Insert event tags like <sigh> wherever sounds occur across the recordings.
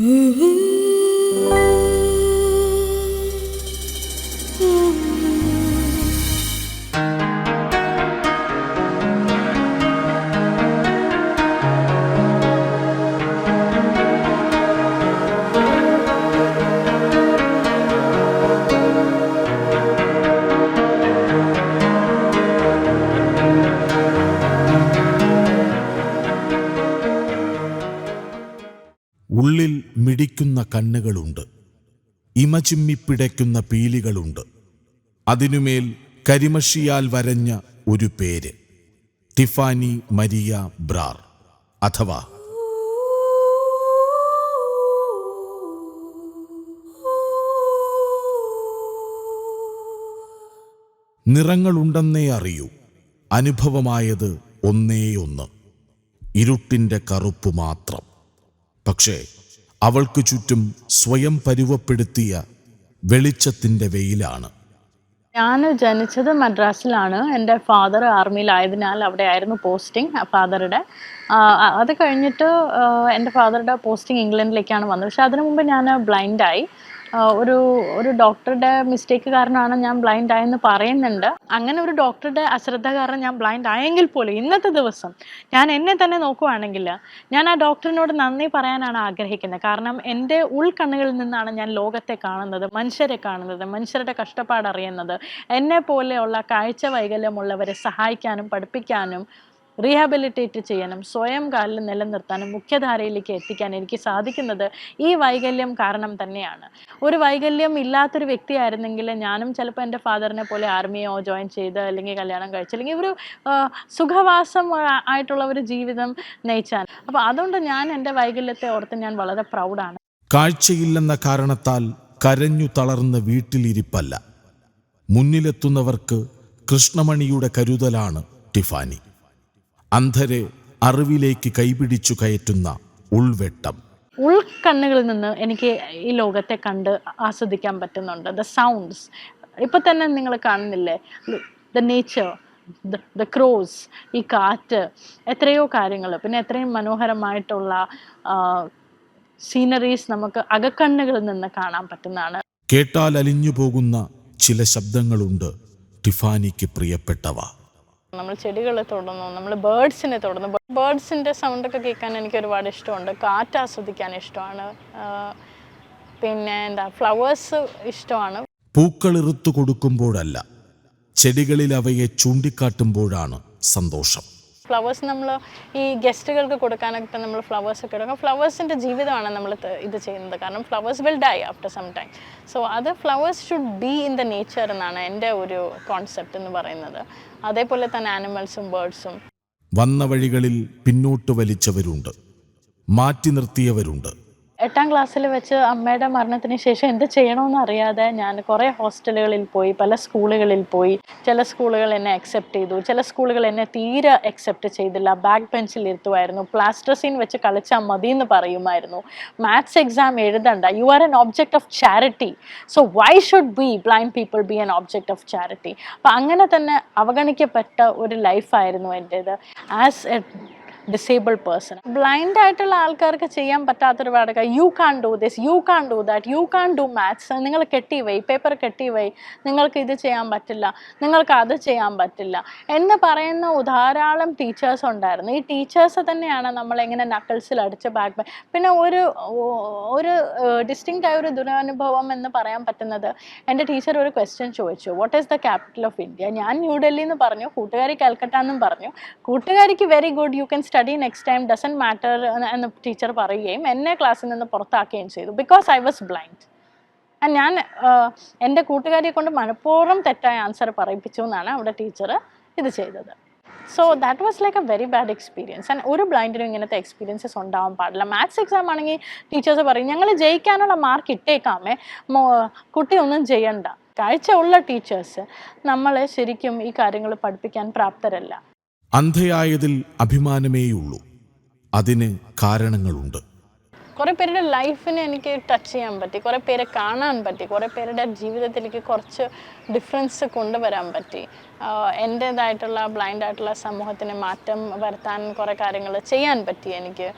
Ooh. <laughs> കണ്ണുകളുണ്ട്. ഇമചിമ്മിപ്പിടയ്ക്കുന്ന പീലികളുണ്ട്. അതിനുമേൽ കരിമഷിയാൽ വരഞ്ഞ ഒരു പേര്. Tiffany Maria Brar. അഥവാ നിറങ്ങളുണ്ടെന്നേ അറിയൂ. അനുഭവമായത് ഒന്നേയൊന്ന് ഇരുട്ടിന്റെ കറുപ്പ് മാത്രം. പക്ഷേ അവൾക്ക് ചുറ്റും സ്വയം പരുവപ്പെടുത്തിയ വെളിച്ചത്തിന്റെ വെയിലാണ്. ഞാൻ ജനിച്ചത് മദ്രാസിലാണ്. എന്റെ ഫാദർ ആർമിയിലായതിനാൽ അവിടെ ആയിരുന്നു പോസ്റ്റിംഗ് ഫാദറുടെ. അത് കഴിഞ്ഞിട്ട് എന്റെ ഫാദറുടെ പോസ്റ്റിംഗ് ഇംഗ്ലണ്ടിലേക്കാണ് വന്നത്. പക്ഷെ അതിനു മുമ്പ് ഞാൻ ബ്ലൈൻഡായി. ഒരു ഒരു ഡോക്ടറുടെ മിസ്റ്റേക്ക് കാരണമാണ് ഞാൻ ബ്ലൈൻഡ് ആയെന്ന് പറയുന്നുണ്ട്. അങ്ങനെ ഒരു ഡോക്ടറുടെ അശ്രദ്ധ കാരണം ഞാൻ ബ്ലൈൻഡ് ആയെങ്കിൽ പോലും ഇന്നത്തെ ദിവസം ഞാൻ എന്നെ തന്നെ നോക്കുവാണെങ്കിൽ ഞാൻ ആ ഡോക്ടറിനോട് നന്ദി പറയാനാണ് ആഗ്രഹിക്കുന്നത്. കാരണം എന്റെ ഉൾക്കണ്ണുകളിൽ നിന്നാണ് ഞാൻ ലോകത്തെ കാണുന്നത് മനുഷ്യരെ കാണുന്നത് മനുഷ്യരുടെ കഷ്ടപ്പാട് അറിയുന്നത്. എന്നെ പോലെയുള്ള കാഴ്ച വൈകല്യമുള്ളവരെ സഹായിക്കാനും പഠിപ്പിക്കാനും റീഹാബിലിറ്റേറ്റ് ചെയ്യാനും സ്വയം കാലിൽ നിലനിർത്താനും മുഖ്യധാരയിലേക്ക് എത്തിക്കാൻ എനിക്ക് സാധിക്കുന്നത് ഈ വൈകല്യം കാരണം തന്നെയാണ്. ഒരു വൈകല്യം ഇല്ലാത്തൊരു വ്യക്തിയായിരുന്നെങ്കിൽ ഞാനും ചിലപ്പോൾ എന്റെ ഫാദറിനെ പോലെ ആർമിയോ ജോയിൻ ചെയ്ത് അല്ലെങ്കിൽ കല്യാണം കഴിച്ച് അല്ലെങ്കിൽ ഒരു സുഖവാസം ആയിട്ടുള്ള ഒരു ജീവിതം നയിച്ചാൽ അപ്പോൾ അതുകൊണ്ട് ഞാൻ എന്റെ വൈകല്യത്തെ ഓർത്ത് ഞാൻ വളരെ പ്രൗഡാണ്. കാഴ്ചയില്ലെന്ന കാരണത്താൽ കരഞ്ഞു തളർന്ന് വീട്ടിലിരിപ്പല്ല. മുന്നിലെത്തുന്നവർക്ക് കൃഷ്ണമണിയുടെ കരുതലാണ് ടിഫാനി. അന്ധരെ അറിവിലേക്ക് കൈപിടിച്ചു കയറ്റുന്ന ഉൾവെട്ടം. ഉൾക്കണ്ണുകളിൽ നിന്ന് എനിക്ക് ഈ ലോകത്തെ കണ്ട് ആസ്വദിക്കാൻ പറ്റുന്നുണ്ട്. ദ സൗണ്ട്സ് ഇപ്പൊ തന്നെ നിങ്ങൾ കാണുന്നില്ലേ? ദ നേച്ചർ ദ ക്രോസ് ഈ കാറ്റ് എത്രയോ കാര്യങ്ങൾ പിന്നെ എത്രയും മനോഹരമായിട്ടുള്ള സീനറീസ് നമുക്ക് അകക്കണ്ണുകളിൽ നിന്ന് കാണാൻ പറ്റുന്നതാണ്. കേട്ടാൽ അലിഞ്ഞു പോകുന്ന ചില ശബ്ദങ്ങളുണ്ട്. ടിഫാനിക്ക് പ്രിയപ്പെട്ടവ. നമ്മൾ ചെടികളെ തൊടുന്നു നമ്മൾ ബേർഡ്സിനെ തൊടുന്നു. ബേർഡ്സിന്റെ സൗണ്ടൊക്കെ കേൾക്കാൻ എനിക്ക് ഒരുപാട് ഇഷ്ടമുണ്ട്. കാറ്റ് ആസ്വദിക്കാൻ ഇഷ്ടമാണ്. പിന്നെ എന്താ ഫ്ലവേഴ്സ് ഇഷ്ടമാണ്. പൂക്കൾ ഇറുത്തു കൊടുക്കുമ്പോഴല്ല ചെടികളിൽ അവയെ ചൂണ്ടിക്കാട്ടുമ്പോഴാണ് സന്തോഷം. ഫ്ലവേഴ്സ് നമ്മൾ ഈ ഗസ്റ്റുകൾക്ക് കൊടുക്കാനൊക്കെ നമ്മൾ ഫ്ലവേഴ്സ് ഒക്കെ എടുക്കും ഫ്ലവേഴ്സിന്റെ ജീവിതമാണ് നമ്മൾ ഇത് ചെയ്യുന്നത്. കാരണം flowers will die after some time so അത് flowers should be in the nature എന്നാണ് എന്റെ ഒരു കോൺസെപ്റ്റ് എന്ന് പറയുന്നത്. അതേപോലെ തന്നെ ആനിമൽസും ബേർഡ്സും വന്ന വഴികളിൽ പിന്നോട്ട് വലിച്ചവരുണ്ട്. മാറ്റി നിർത്തിയവരുണ്ട്. എട്ടാം ക്ലാസ്സിൽ വെച്ച് അമ്മയുടെ മരണത്തിന് ശേഷം എന്ത് ചെയ്യണമെന്ന് അറിയാതെ ഞാൻ കുറേ ഹോസ്റ്റലുകളിൽ പോയി പല സ്കൂളുകളിൽ പോയി. ചില സ്കൂളുകൾ എന്നെ അക്സെപ്റ്റ് ചെയ്തു ചില സ്കൂളുകൾ എന്നെ തീരെ അക്സെപ്റ്റ് ചെയ്തില്ല. ബാക്ക് ബെഞ്ചിൽ ഇരുത്തുമായിരുന്നു. പ്ലാസ്റ്റർസീൻ വെച്ച് കളിച്ചാൽ മതി എന്ന് പറയുമായിരുന്നു. Maths exam എഴുതണ്ട. You are an object of charity so why should be blind people be an object of charity അപ്പം അങ്ങനെ തന്നെ അവഗണിക്കപ്പെട്ട ഒരു ലൈഫായിരുന്നു എന്റേത് as a disabled person blind ആയിട്ടുള്ള ആൾക്കാർക്ക് ചെയ്യാൻ പറ്റാത്തൊരു പാടൊക്കെ you can't do this you can't do that you can't do maths നിങ്ങൾ കെട്ടി വൈ പേപ്പർ കെട്ടി വൈ നിങ്ങൾക്ക് ഇത് ചെയ്യാൻ പറ്റില്ല നിങ്ങൾക്ക് അത് ചെയ്യാൻ പറ്റില്ല. എന്ന് പറയുന്ന ധാരാളം ടീച്ചേഴ്സ് ഉണ്ടായിരുന്നു. ഈ ടീച്ചേഴ്സ് തന്നെയാണ് നമ്മളെങ്ങനെ നക്കിൾസിൽ അടിച്ച ബാക്ക് പിന്നെ ഒരു ഒരു ഡിസ്റ്റിങ്റ്റ് ആയ ഒരു ദുരനുഭവം എന്ന് പറയാൻ പറ്റുന്നത് എന്റെ ടീച്ചർ ഒരു ക്വസ്റ്റ്യൻ ചോദിച്ചു. What is the capital of India ഞാൻ ന്യൂഡൽഹി എന്ന് പറഞ്ഞു കൂട്ടുകാരി കൽക്കട്ട എന്നും പറഞ്ഞു. കൂട്ടുകാരിക്ക് very good you can study next time doesn't matter എന്ന് ടീച്ചർ പറയുകയും എന്നെ ക്ലാസ്സിൽ നിന്ന് പുറത്താക്കുകയും ചെയ്തു. ബിക്കോസ് ഐ വാസ് ബ്ലൈൻഡ് ഞാൻ എന്റെ കൂട്ടുകാരിയെ കൊണ്ട് മനഃപൂർവം തെറ്റായ ആൻസർ പറയിപ്പിച്ചു എന്നാണ് അവിടെ ടീച്ചർ ഇത് ചെയ്തത്. So that was like a very bad experience and ഒരു ബ്ലൈൻഡിനും ഇങ്ങനത്തെ എക്സ്പീരിയൻസസ് ഉണ്ടാവാൻ പാടില്ല. മാത്സ് എക്സാം ആണെങ്കിൽ ടീച്ചേഴ്സ് പറയും ഞങ്ങൾ ജയിക്കാനുള്ള മാർക്ക് ഇട്ടേക്കാമേ. കുട്ടി ഒന്നും ചെയ്യണ്ട. കാഴ്ച ഉള്ള ടീച്ചേഴ്സ് നമ്മളെ ശരിക്കും ഈ കാര്യങ്ങൾ പഠിപ്പിക്കാൻ പ്രാപ്തരല്ല. അന്ധയായതിൽ അഭിമാനമേയുള്ളൂ. അതിന് കാരണങ്ങളുണ്ട്. കുറേ പേരുടെ ലൈഫിനെ എനിക്ക് ടച്ച് ചെയ്യാൻ പറ്റി. കുറേ പേരെ കാണാൻ പറ്റി. കുറേ പേരുടെ ജീവിതത്തിലേക്ക് കുറച്ച് ഡിഫറൻസ് കൊണ്ടുവരാൻ പറ്റി. എന്റേതായിട്ടുള്ള ബ്ലൈൻഡ് ആയിട്ടുള്ള സമൂഹത്തിന് മാറ്റം വരുത്താൻ കുറേ കാര്യങ്ങൾ ചെയ്യാൻ പറ്റി എനിക്ക്.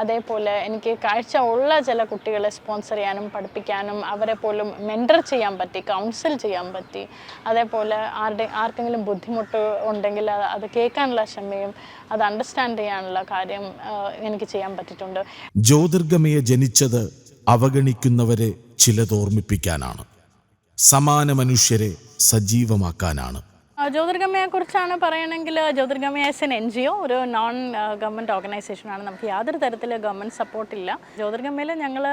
അതേപോലെ എനിക്ക് കാഴ്ച ഉള്ള ചില കുട്ടികളെ സ്പോൺസർ ചെയ്യാനും പഠിപ്പിക്കാനും അവരെ പോലും മെന്റർ ചെയ്യാൻ പറ്റി കൗൺസിൽ ചെയ്യാൻ പറ്റി. അതേപോലെ ആരുടെ ആർക്കെങ്കിലും ബുദ്ധിമുട്ട് ഉണ്ടെങ്കിൽ അത് കേൾക്കാനുള്ള ക്ഷമയും അത് അണ്ടർസ്റ്റാൻഡ് ചെയ്യാനുള്ള കാര്യം എനിക്ക് ചെയ്യാൻ പറ്റിയിട്ടുണ്ട്. ജ്യോതിർഗമയെ ജനിച്ചത് അവഗണിക്കുന്നവരെ ചിലതോർമ്മിപ്പിക്കാനാണ്. സമാന മനുഷ്യരെ സജീവമാക്കാനാണ്. ജ്യോതിർഗമയെക്കുറിച്ചാണ് പറയണമെങ്കിൽ Jyothirgamaya S N N G O ഒരു നോൺ ഗവൺമെന്റ് ഓർഗനൈസേഷനാണ് നമുക്ക് യാതൊരു തരത്തിൽ ഗവൺമെന്റ് സപ്പോർട്ടില്ല ജ്യോതിർഗമയിൽ ഞങ്ങൾ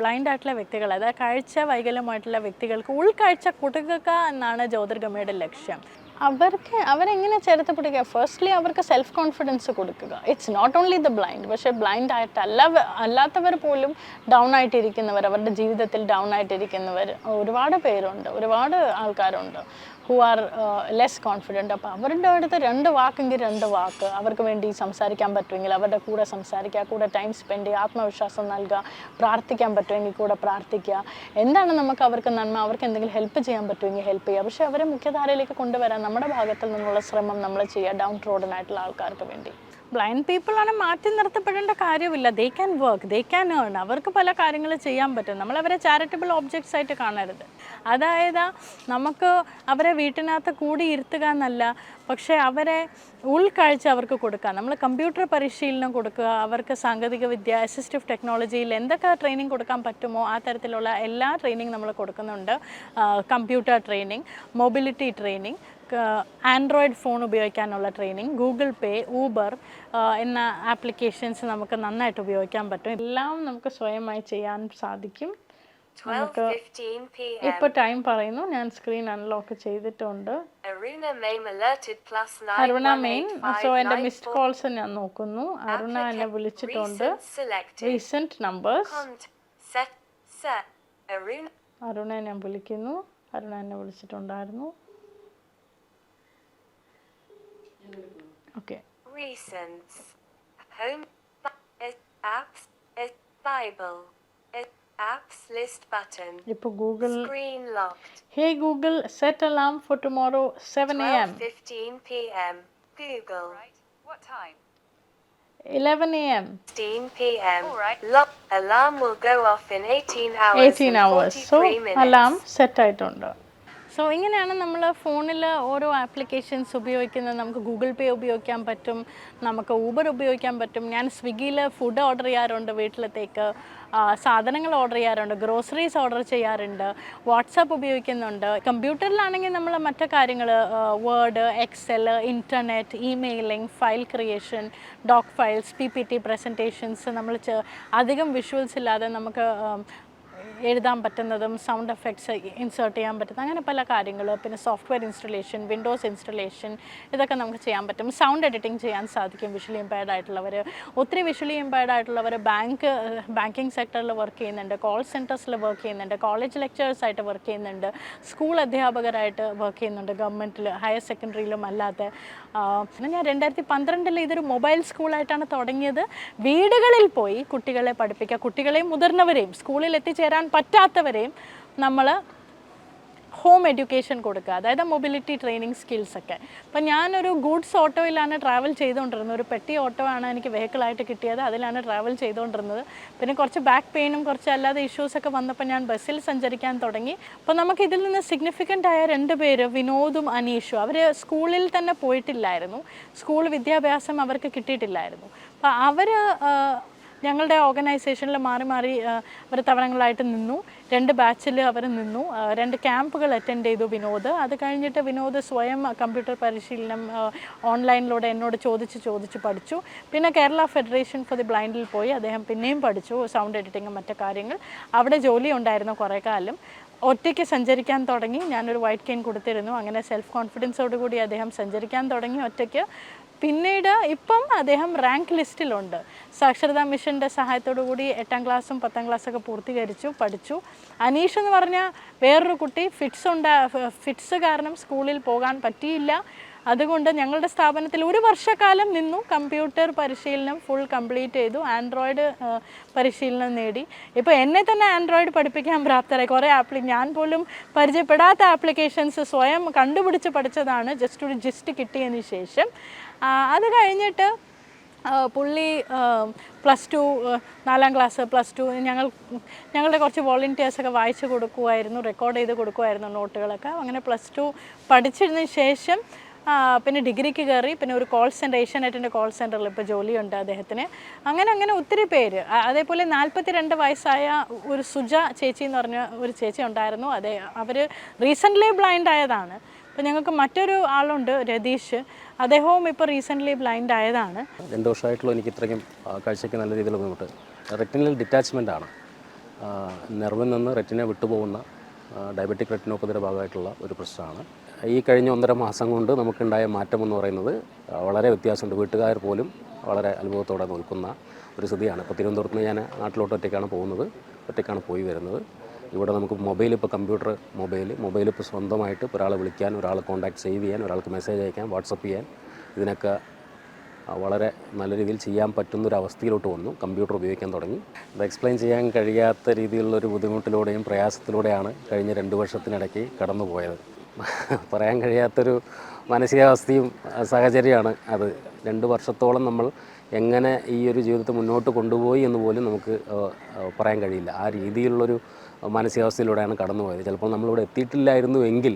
ബ്ലൈൻഡ് ആയിട്ടുള്ള വ്യക്തികൾ അതായത് കാഴ്ച വൈകല്യമായിട്ടുള്ള വ്യക്തികൾക്ക് ഉൾക്കാഴ്ച കൊടുക്കുക എന്നാണ് ജ്യോതിർഗമയുടെ ലക്ഷ്യം. അവർക്ക് അവരെങ്ങനെ ചേർത്ത് പിടിക്കുക? ഫസ്റ്റ്ലി അവർക്ക് സെൽഫ് കോൺഫിഡൻസ് കൊടുക്കുക. It's not only the blind പക്ഷേ ബ്ലൈൻഡ് ആയിട്ട് അല്ല അല്ലാത്തവർ പോലും ഡൗൺ ആയിട്ടിരിക്കുന്നവർ അവരുടെ ജീവിതത്തിൽ ഡൗൺ ആയിട്ടിരിക്കുന്നവർ ഒരുപാട് പേരുണ്ട് ഒരുപാട് ആൾക്കാരുണ്ട്. ഹു ആർ ലെസ് കോൺഫിഡന്റ് അപ്പോൾ അവരുടെ അടുത്ത് രണ്ട് വാക്കെങ്കിൽ രണ്ട് വാക്ക്. അവർക്ക് വേണ്ടി സംസാരിക്കാൻ പറ്റുമെങ്കിൽ അവരുടെ കൂടെ സംസാരിക്കുക കൂടെ ടൈം സ്പെൻഡ് ചെയ്യുക ആത്മവിശ്വാസം നൽകുക പ്രാർത്ഥിക്കാൻ പറ്റുമെങ്കിൽ കൂടെ പ്രാർത്ഥിക്കുക. എന്താണ് നമുക്ക് അവർക്ക് നന്മ? അവർക്ക് എന്തെങ്കിലും ഹെൽപ്പ് ചെയ്യാൻ പറ്റുമെങ്കിൽ ഹെൽപ്പ് ചെയ്യുക. പക്ഷേ അവരെ മുഖ്യധാരയിലേക്ക് കൊണ്ടുവരാൻ നമ്മുടെ ഭാഗത്തിൽ നിന്നുള്ള ശ്രമം നമ്മൾ ചെയ്യുക ഡൗൺ റോഡിനായിട്ടുള്ള ആൾക്കാർക്ക് വേണ്ടി. ബ്ലൈൻഡ് പീപ്പിളാണ് മാറ്റി നിർത്തപ്പെടേണ്ട കാര്യമില്ല. They can work they can earn അവർക്ക് പല കാര്യങ്ങൾ ചെയ്യാൻ പറ്റും. നമ്മൾ അവരെ ചാരിറ്റബിൾ ഒബ്ജക്ട്സ് ആയിട്ട് കാണരുത്. അതായത് നമുക്ക് അവരെ വീട്ടിനകത്ത് കൂടി ഇരുത്തുക എന്നല്ല പക്ഷേ അവരെ ഉൾക്കാഴ്ച അവർക്ക് കൊടുക്കുക. നമ്മൾ കമ്പ്യൂട്ടർ പരിശീലനം കൊടുക്കുക അവർക്ക് സാങ്കേതിക വിദ്യ അസിസ്റ്റീവ് ടെക്നോളജിയിൽ എന്തൊക്കെ ട്രെയിനിങ് കൊടുക്കാൻ പറ്റുമോ ആ തരത്തിലുള്ള എല്ലാ ട്രെയിനിങ് നമ്മൾ കൊടുക്കുന്നുണ്ട്. Computer training mobility training android phone ഉപയോഗിക്കാനുള്ള ട്രെയിനിങ് ഗൂഗിൾ പേ ഊബർ എന്ന ആപ്ലിക്കേഷൻസ് നമുക്ക് നന്നായിട്ട് ഉപയോഗിക്കാൻ പറ്റും. എല്ലാം നമുക്ക് സ്വയമായി ചെയ്യാൻ സാധിക്കും. നമുക്ക് 12:15 p.m. ഇപ്പോൾ ടൈം പറയുന്നു. ഞാൻ സ്ക്രീൻ അൺലോക്ക് ചെയ്തിട്ടുണ്ട്. അരുണ മെയിൻ സോ എന്റെ മിസ്ഡ് 918594 കോൾസ് ഞാൻ നോക്കുന്നു. അരുണ എന്നെ വിളിച്ചിട്ടുണ്ട്. Recent numbers. അരുണ ഞാൻ വിളിക്കുന്നു. അരുണ എന്നെ വിളിച്ചിട്ടുണ്ടായിരുന്നു. Okay Recents. Home. Bu- it- Apps. it- Bible. it- Apps list button. ഇപ്പോൾ Google Screen locked. Hey Google set alarm for tomorrow seven A M 12:15 p.m. Google. What time? Eleven A M 16 p.m. Alright. Lock. Alarm will go off in 18 hours. Eighteen and hours so 43 minutes. Alarm set ആയിട്ടുണ്ട് so ഇങ്ങനെയാണ് നമ്മൾ ഫോണിൽ ഓരോ applications ഉപയോഗിക്കുന്നത്. നമുക്ക് Google പേ ഉപയോഗിക്കാൻ പറ്റും. നമുക്ക് ഊബർ ഉപയോഗിക്കാൻ പറ്റും. ഞാൻ സ്വിഗ്ഗിയിൽ ഫുഡ് ഓർഡർ ചെയ്യാറുണ്ട് വീട്ടിലത്തേക്ക്. സാധനങ്ങൾ ഓർഡർ ചെയ്യാറുണ്ട്. ഗ്രോസറീസ് ഓർഡർ ചെയ്യാറുണ്ട്. വാട്സാപ്പ് ഉപയോഗിക്കുന്നുണ്ട്. കമ്പ്യൂട്ടറിലാണെങ്കിൽ നമ്മൾ മറ്റു കാര്യങ്ങൾ word excel internet emailing file creation doc files P P T presentations നമ്മൾ അധികം വിഷ്വൽസ് ഇല്ലാതെ നമുക്ക് എഴുതാൻ പറ്റുന്നതും സൗണ്ട് എഫക്ട്സ് ഇൻസേർട്ട് ചെയ്യാൻ പറ്റുന്ന അങ്ങനെ പല കാര്യങ്ങളും. പിന്നെ സോഫ്റ്റ്വെയർ ഇൻസ്റ്റലേഷൻ വിൻഡോസ് ഇൻസ്റ്റലേഷൻ ഇതൊക്കെ നമുക്ക് ചെയ്യാൻ പറ്റും. സൗണ്ട് എഡിറ്റിംഗ് ചെയ്യാൻ സാധിക്കും വിഷ്വലി ഇമ്പയർഡ് ആയിട്ടുള്ളവർ ഒത്തിരി വിഷ്വലി ഇമ്പയർഡ് ആയിട്ടുള്ളവർ ബാങ്ക് ബാങ്കിങ് സെക്ടറിൽ വർക്ക് ചെയ്യുന്നുണ്ട്. കോൾ സെന്റേഴ്സിൽ വർക്ക് ചെയ്യുന്നുണ്ട്. കോളേജ് ലെക്ചേഴ്സ് ആയിട്ട് വർക്ക് ചെയ്യുന്നുണ്ട്. സ്കൂൾ അധ്യാപകരായിട്ട് വർക്ക് ചെയ്യുന്നുണ്ട് ഗവൺമെന്റിൽ ഹയർ സെക്കൻഡറിയിലും അല്ലാതെ. പിന്നെ ഞാൻ രണ്ടായിരത്തി പന്ത്രണ്ടിൽ ഇതൊരു മൊബൈൽ സ്കൂളായിട്ടാണ് തുടങ്ങിയത്. വീടുകളിൽ പോയി കുട്ടികളെ പഠിപ്പിക്കുക കുട്ടികളെയും മുതിർന്നവരെയും സ്കൂളിൽ എത്തിച്ചേരാൻ പറ്റാത്തവരെയും നമ്മൾ ഹോം എഡ്യൂക്കേഷൻ കൊടുക്കുക അതായത് മൊബിലിറ്റി ട്രെയിനിങ് സ്കിൽസൊക്കെ അപ്പം ഞാനൊരു ഗുഡ്സ് ഓട്ടോയിലാണ് ട്രാവൽ ചെയ്തുകൊണ്ടിരുന്നത് ഒരു പെട്ടി ഓട്ടോ ആണ് എനിക്ക് വെഹിക്കിളായിട്ട് കിട്ടിയത്. അതിലാണ് ട്രാവൽ ചെയ്തുകൊണ്ടിരുന്നത് പിന്നെ കുറച്ച് ബാക്ക് പെയിനും കുറച്ച് അല്ലാതെ ഇഷ്യൂസൊക്കെ വന്നപ്പോൾ ഞാൻ ബസ്സിൽ സഞ്ചരിക്കാൻ തുടങ്ങി. അപ്പോൾ നമുക്ക് ഇതിൽ നിന്ന് സിഗ്നിഫിക്കന്റ് ആയ രണ്ട് പേര് വിനോദും അനീഷും അവർ സ്കൂളിൽ തന്നെ പോയിട്ടില്ലായിരുന്നു. സ്കൂൾ വിദ്യാഭ്യാസം അവർക്ക് കിട്ടിയിട്ടില്ലായിരുന്നു. അപ്പോൾ അവർ ഞങ്ങളുടെ ഓർഗനൈസേഷനിൽ മാറി മാറി അവർ തവണങ്ങളായിട്ട് നിന്നു. രണ്ട് ബാച്ചിൽ അവർ നിന്നു. രണ്ട് ക്യാമ്പുകൾ അറ്റൻഡ് ചെയ്തു വിനോദ്. അത് കഴിഞ്ഞിട്ട് വിനോദ് സ്വയം കമ്പ്യൂട്ടർ പരിശീലനം ഓൺലൈനിലൂടെ എന്നോട് ചോദിച്ച് ചോദിച്ച് പഠിച്ചു. പിന്നെ കേരള ഫെഡറേഷൻ ഫോർ ദി ബ്ലൈൻഡിൽ പോയി. അദ്ദേഹം പിന്നെയും പഠിച്ചു സൗണ്ട് എഡിറ്റിങ്ങും മറ്റു കാര്യങ്ങൾ. അവിടെ ജോലി ഉണ്ടായിരുന്നു കുറേ കാലം. ഒറ്റയ്ക്ക് സഞ്ചരിക്കാൻ തുടങ്ങി. ഞാനൊരു വൈറ്റ് കെയിൻ കൊടുത്തിരുന്നു. അങ്ങനെ സെൽഫ് കോൺഫിഡൻസോട് കൂടി അദ്ദേഹം സഞ്ചരിക്കാൻ തുടങ്ങി ഒറ്റയ്ക്ക്. പിന്നീട് ഇപ്പം അദ്ദേഹം റാങ്ക് ലിസ്റ്റിലുണ്ട് സാക്ഷരതാ മിഷന്റെ കൂടി എട്ടാം ക്ലാസ്സും പത്താം ക്ലാസ്സൊക്കെ പൂർത്തീകരിച്ചു പഠിച്ചു. അനീഷ് എന്ന് പറഞ്ഞാൽ വേറൊരു കുട്ടി ഫിറ്റ്സ് ഉണ്ടാ ഫിറ്റ്സ് കാരണം സ്കൂളിൽ പോകാൻ പറ്റിയില്ല. അതുകൊണ്ട് ഞങ്ങളുടെ സ്ഥാപനത്തിൽ ഒരു വർഷക്കാലം നിന്നു കമ്പ്യൂട്ടർ പരിശീലനം ഫുൾ കംപ്ലീറ്റ് ചെയ്തു. ആൻഡ്രോയിഡ് പരിശീലനം നേടി. ഇപ്പോൾ എന്നെ തന്നെ ആൻഡ്രോയിഡ് പഠിപ്പിക്കാൻ പ്രാപ്തരായി. കുറേ ആപ്ലി ഞാൻ പോലും പരിചയപ്പെടാത്ത ആപ്ലിക്കേഷൻസ് സ്വയം കണ്ടുപിടിച്ച് പഠിച്ചതാണ്. ജസ്റ്റ് ഒരു ജിസ്റ്റ് കിട്ടിയതിന് ശേഷം. അത് കഴിഞ്ഞിട്ട് പുള്ളി പ്ലസ് ടു നാലാം ക്ലാസ് പ്ലസ് ടു ഞങ്ങൾ ഞങ്ങളുടെ കുറച്ച് വോളണ്ടിയേഴ്സൊക്കെ വായിച്ച് കൊടുക്കുമായിരുന്നു റെക്കോർഡ് ചെയ്ത് കൊടുക്കുമായിരുന്നു നോട്ടുകളൊക്കെ അങ്ങനെ പ്ലസ് ടു പഠിച്ചിരുന്ന ശേഷം പിന്നെ ഡിഗ്രിക്ക് കയറി പിന്നെ ഒരു കോൾ സെന്റർ ഏഷ്യാനെറ്റിന്റെ കോൾ സെന്ററിൽ ഇപ്പോൾ ജോലിയുണ്ട് അദ്ദേഹത്തിന്. അങ്ങനെ അങ്ങനെ ഒത്തിരി പേര്. അതേപോലെ നാൽപ്പത്തി രണ്ട് വയസ്സായ ഒരു സുജ ചേച്ചി എന്ന് പറഞ്ഞ ഒരു ചേച്ചി ഉണ്ടായിരുന്നു. അതെ അവർ റീസെന്റ്ലി ബ്ലൈൻഡ് ആയതാണ്. അപ്പോൾ ഞങ്ങൾക്ക് മറ്റൊരു ആളുണ്ട് രതീഷ്. അദ്ദേഹവും ഇപ്പോൾ റീസെന്റ്ലി ബ്ലൈൻഡ് ആയതാണ്. രണ്ട് വർഷമായിട്ടുള്ള എനിക്ക് ഇത്രയും കാഴ്ചയ്ക്ക് നല്ല രീതിയിൽ ബുദ്ധിമുട്ട്. റെറ്റിനൽ ഡിറ്റാച്ച്മെന്റ് ആണ്. നെർവിൽ നിന്ന് റെറ്റിന വിട്ടുപോകുന്ന ഡയബറ്റിക് റെറ്റിനോപ്പതിയുടെ ഭാഗമായിട്ടുള്ള ഒരു പ്രശ്നമാണ്. ഈ കഴിഞ്ഞ ഒന്നര മാസം കൊണ്ട് നമുക്കുണ്ടായ മാറ്റം എന്ന് പറയുന്നത് വളരെ വ്യത്യാസമുണ്ട്. വീട്ടുകാർ പോലും വളരെ അത്ഭുതത്തോടെ നിൽക്കുന്ന ഒരു സ്ഥിതിയാണ്. ഇപ്പോൾ തിരുവനന്തപുരത്ത് നിന്ന് ഞാൻ നാട്ടിലോട്ട് ഒറ്റയ്ക്കാണ് പോകുന്നത്. ഒറ്റയ്ക്കാണ് പോയി വരുന്നത്. ഇവിടെ നമുക്ക് മൊബൈൽ ഇപ്പോൾ കമ്പ്യൂട്ടർ മൊബൈൽ മൊബൈൽ ഇപ്പോൾ സ്വന്തമായിട്ട് ഒരാളെ വിളിക്കാൻ ഒരാളെ കോൺടാക്ട് സേവ് ചെയ്യാൻ ഒരാൾക്ക് മെസ്സേജ് അയക്കാൻ വാട്സപ്പ് ചെയ്യാൻ ഇതിനൊക്കെ വളരെ നല്ല രീതിയിൽ ചെയ്യാൻ പറ്റുന്ന അവസ്ഥയിലോട്ട് വന്നു. കമ്പ്യൂട്ടർ ഉപയോഗിക്കാൻ തുടങ്ങി. അത് എക്സ്പ്ലെയിൻ ചെയ്യാൻ കഴിയാത്ത രീതിയിലുള്ള ഒരു ബുദ്ധിമുട്ടിലൂടെയും പ്രയാസത്തിലൂടെയാണ് കഴിഞ്ഞ രണ്ട് വർഷത്തിനിടയ്ക്ക് കടന്നു പോയത് പറയാൻ കഴിയാത്തൊരു മാനസികാവസ്ഥയും സാഹചര്യമാണ് അത്. രണ്ട് വർഷത്തോളം നമ്മൾ എങ്ങനെ ഈ ഒരു ജീവിതത്തെ മുന്നോട്ട് കൊണ്ടുപോയി എന്ന് പോലും നമുക്ക് പറയാൻ കഴിയില്ല. ആ രീതിയിലുള്ളൊരു മാനസികാവസ്ഥയിലൂടെയാണ് കടന്നുപോയത്. ചിലപ്പോൾ നമ്മളിവിടെ എത്തിയിട്ടില്ലായിരുന്നു എങ്കിൽ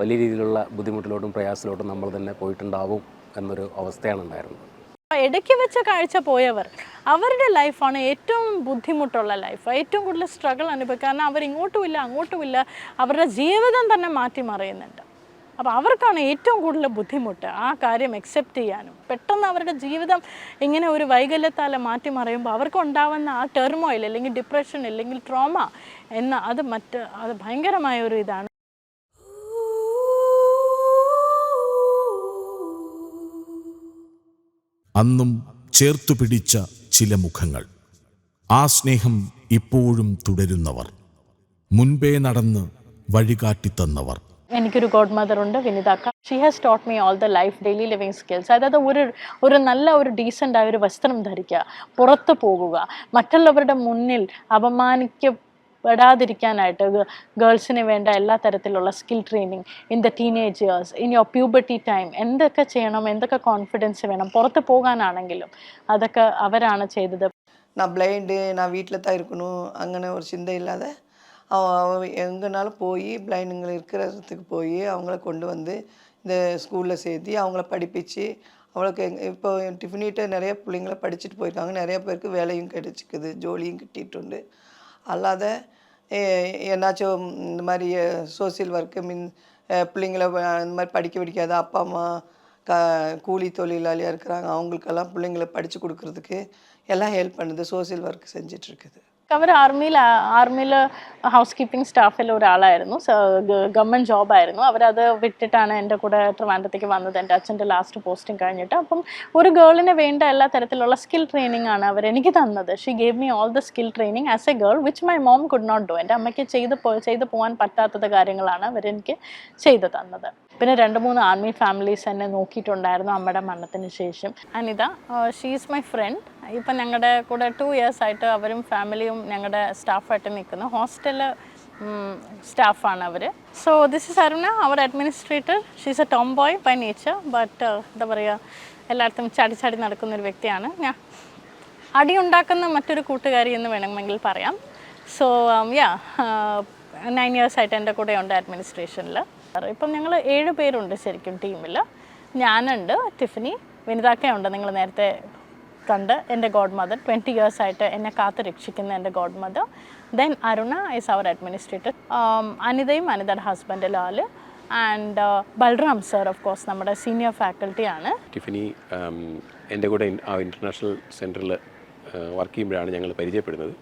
വലിയ രീതിയിലുള്ള ബുദ്ധിമുട്ടിലോട്ടും പ്രയാസത്തിലോട്ടും നമ്മൾ തന്നെ പോയിട്ടുണ്ടാവും എന്നൊരു അവസ്ഥയാണ് ഉണ്ടായിരുന്നത്. ഇടയ്ക്ക് വെച്ച കാഴ്ച പോയവർ അവരുടെ ലൈഫാണ് ഏറ്റവും ബുദ്ധിമുട്ടുള്ള ലൈഫ്. ഏറ്റവും കൂടുതൽ സ്ട്രഗിൾ അനുഭവിക്കുക. കാരണം അവരിങ്ങോട്ടുമില്ല അങ്ങോട്ടുമില്ല അവരുടെ ജീവിതം തന്നെ മാറ്റി മാറ്റിമറിയുന്നുണ്ട് അപ്പോൾ അവർക്കാണ് ഏറ്റവും കൂടുതൽ ബുദ്ധിമുട്ട് ആ കാര്യം അക്സെപ്റ്റ് ചെയ്യാനും. പെട്ടെന്ന് അവരുടെ ജീവിതം ഇങ്ങനെ ഒരു വൈകല്യത്താൽ മാറ്റിമറിയുമ്പോൾ അവർക്ക് ഉണ്ടാവുന്ന ആ ടെർമോയിൽ അല്ലെങ്കിൽ ഡിപ്രഷൻ അല്ലെങ്കിൽ ട്രോമ എന്ന അത് മറ്റ് അത് ഭയങ്കരമായ ഒരു ഇതാണ്. അന്നും ചേർത്തു പിടിച്ച ചില മുഖങ്ങൾ. ആ സ്നേഹം ഇപ്പോഴും തുടരുന്നവർ. മുൻപേ നടന്ന് വഴികാട്ടിത്തന്നവർ എനിക്കൊരു ഗോഡ് മദർ ഉണ്ട് വിനിതാക്ക she has taught me all the life daily living skills അതായത് ഒരു ഒരു നല്ല ഒരു ഡീസന്റ് ആയ ഒരു വസ്ത്രം ധരിക്കുക പുറത്ത് പോകുക. മറ്റുള്ളവരുടെ മുന്നിൽ പെടാതിരിക്കാനായിട്ട് ഗേൾസിന് വേണ്ട എല്ലാ തരത്തിലുള്ള skill training in the teenage years in your puberty time എന്തൊക്കെ ചെയ്യണം എന്തൊക്കെ കോൺഫിഡൻസ് വേണം പുറത്ത് പോകാനാണെങ്കിലും അതൊക്കെ അവരാണ് ചെയ്തത്. நான் பிளைண்டு நான் வீட்டில் தான் இருக்கணும் அங்கே ஒரு சிந்தை இல்லாத அவன் எங்கேனாலும் போய் பிளைண்டுங்கள் இருக்கிறதுக்கு போய் அவங்கள கொண்டு வந்து இந்த ஸ்கூலில் சேர்த்து அவங்கள படிப்பிச்சு அவளுக்கு இப்போ டிஃபினிட்ட நிறைய பிள்ளைங்கள படிச்சுட்டு போயிருக்காங்க நிறைய பேருக்கு வேலையும் கிடச்சிக்குது ஜோலியும் கிட்டிட்டு உண்டு. அல்லாத என்னாச்சும் இந்த மாதிரி சோசியல் ஒர்க்கு மின் பிள்ளைங்கள இந்த மாதிரி படிக்க பிடிக்காத அப்பா அம்மா க கூலி தொழிலாளியாக இருக்கிறாங்க அவங்களுக்கெல்லாம் பிள்ளைங்கள படித்து கொடுக்கறதுக்கு எல்லாம் ஹெல்ப் பண்ணுது சோசியல் ஒர்க் செஞ்சிட்ருக்குது അവർ ആർമിയിൽ ആർമിയിൽ ഹൗസ് കീപ്പിംഗ് സ്റ്റാഫിൽ ഒരാളായിരുന്നു. ഗവൺമെന്റ് ജോബായിരുന്നു അവരത് വിട്ടിട്ടാണ് എന്റെ കൂടെ ട്രിവാൻഡ്രത്തേക്ക് വന്നത്. എന്റെ അച്ഛന്റെ ലാസ്റ്റ് പോസ്റ്റിംഗ് കഴിഞ്ഞിട്ട്. അപ്പം ഒരു ഗേളിന് വേണ്ട എല്ലാ തരത്തിലുള്ള സ്കിൽ ട്രെയിനിങ് ആണ് അവർ എനിക്ക് തന്നത്. She gave me all the skill training as a girl which my mom could not do എന്റെ അമ്മയ്ക്ക് ചെയ്ത് ചെയ്ത് പോകാൻ പറ്റാത്തത് കാര്യങ്ങളാണ് അവരെനിക്ക് ചെയ്തു തന്നത്. പിന്നെ രണ്ട് മൂന്ന് ആർമി ഫാമിലീസ് എന്നെ നോക്കിയിട്ടുണ്ടായിരുന്നു അമ്മയുടെ മരണത്തിന് ശേഷം. അനിത ഷീസ് മൈ ഫ്രണ്ട് ഇപ്പം ഞങ്ങളുടെ കൂടെ ടു ഇയേഴ്സ് ആയിട്ട് അവരും ഫാമിലിയും ഞങ്ങളുടെ സ്റ്റാഫായിട്ട് നിൽക്കുന്നു ഹോസ്റ്റലിൽ സ്റ്റാഫാണ് അവർ so this is Aruna our administrator she's a tomboy by nature but എന്താ പറയുക എല്ലായിടത്തും ചാടി ചാടി നടക്കുന്ന ഒരു വ്യക്തിയാണ്. ഞാൻ അടി ഉണ്ടാക്കുന്ന മറ്റൊരു കൂട്ടുകാരി എന്ന് വേണമെങ്കിൽ പറയാം. സോ യാ നയൻ ഇയേഴ്സ് ആയിട്ട് എന്റെ കൂടെ ഉണ്ട് അഡ്മിനിസ്ട്രേഷനിൽ ഇപ്പം ഞങ്ങൾ ഏഴ് പേരുണ്ട് ശരിക്കും ടീമിൽ ഞാനുണ്ട് ടിഫിനി വിനിതാക്കയുണ്ട് നിങ്ങൾ നേരത്തെ കണ്ട് എന്റെ ഗോഡ് മദർ ട്വന്റി ഇയേഴ്സ് ആയിട്ട് എന്നെ കാത്തു രക്ഷിക്കുന്ന എന്റെ god mother then Aruna is our administrator അനിതയും അനിതയുടെ husband Lal. And Balram sir of course നമ്മുടെ സീനിയർ ഫാക്കൽറ്റിയാണ് ടിഫിനി ആം, എന്റെ കൂടെ ആ ഇന്റർനാഷണൽ സെന്ററിൽ വർക്ക് ചെയ്യുമ്പോഴാണ് ഞങ്ങൾ പരിചയപ്പെടുന്നത്.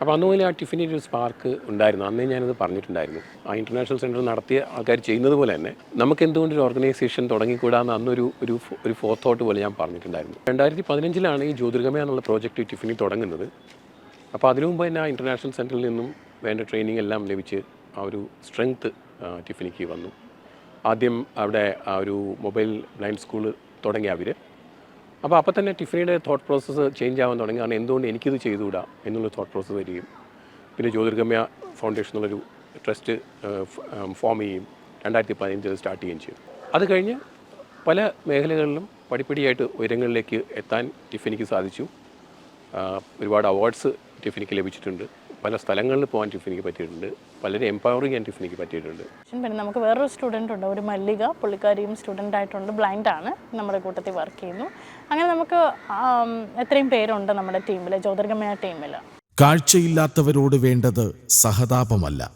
അപ്പോൾ അന്ന് മുതലേ ആ ടിഫിനിയുടെ ഒരു സ്പാർക്ക് ഉണ്ടായിരുന്നു. അന്നേ ഞാനത് പറഞ്ഞിട്ടുണ്ടായിരുന്നു. ആ ഇന്റർനാഷണൽ സെന്റർ നടത്തിയ ആൾക്കാർ ചെയ്യുന്നത് പോലെ തന്നെ നമുക്ക് എന്തുകൊണ്ട് ഒരു ഓർഗനൈസേഷൻ തുടങ്ങിക്കൂടാന്ന് അന്നൊരു ഒരു ഒരു ഫോ തോട്ട് പോലെ ഞാൻ പറഞ്ഞിട്ടുണ്ടായിരുന്നു. രണ്ടായിരത്തി പതിനഞ്ചിലാണ് ഈ ജ്യോതിർഗമയ എന്നുള്ള പ്രോജക്റ്റ് ടിഫിനി തുടങ്ങുന്നത്. അപ്പോൾ അതിനു മുമ്പ് തന്നെ ആ ഇന്റർനാഷണൽ സെന്ററിൽ നിന്നും വേണ്ട ട്രെയിനിങ് എല്ലാം ലഭിച്ച് ആ ഒരു സ്ട്രെങ്ത്ത് ടിഫിനിക്ക് വന്നു. ആദ്യം അവിടെ ആ ഒരു മൊബൈൽ ബ്ലൈൻഡ് സ്കൂൾ തുടങ്ങിയ അവർ അപ്പോൾ അപ്പോൾ തന്നെ ടിഫനിയുടെ തോട്ട് പ്രോസസ്സ് ചേഞ്ച് ആവാൻ തുടങ്ങി. കാരണം എന്തുകൊണ്ട് എനിക്കിത് ചെയ്തുകൂടാ എന്നുള്ള തോട്ട് പ്രോസസ്സ് വരികയും പിന്നെ ജ്യോതിർഗമ്യ ഫൗണ്ടേഷൻ എന്നുള്ളൊരു ട്രസ്റ്റ് ഫോം ചെയ്യും രണ്ടായിരത്തി പതിനഞ്ചിൽ സ്റ്റാർട്ട് ചെയ്യുകയും ചെയ്യും അത് കഴിഞ്ഞ് പല മേഖലകളിലും പടിപ്പടിയായിട്ട് ഉയരങ്ങളിലേക്ക് എത്താൻ ടിഫനിക്ക് സാധിച്ചു. ഒരുപാട് അവാർഡ്സ് ടിഫനിക്ക് ലഭിച്ചിട്ടുണ്ട്. പല സ്ഥലങ്ങളിൽ പോകാൻ ടിഫിനിക്ക് പറ്റിയിട്ടുണ്ട്. പലരെ എംപവർ ചെയ്യാൻ ടിഫിനിക്ക് പറ്റിയിട്ടുണ്ട്. പിന്നെ നമുക്ക് വേറൊരു സ്റ്റുഡന്റ് ഉണ്ട്. ഒരു മല്ലിക പുള്ളിക്കാരിയും സ്റ്റുഡന്റ് ആയിട്ടുണ്ട്. ബ്ലൈൻഡ് ആണ്. നമ്മുടെ കൂട്ടത്തിൽ വർക്ക് ചെയ്യുന്നു. അങ്ങനെ നമുക്ക് എത്രയും പേരുണ്ട് നമ്മുടെ ടീമിൽ ജ്യോതിർഗമയ ടീമിൽ കാഴ്ചയില്ലാത്തവരോട് വേണ്ടത് സഹതാപമല്ല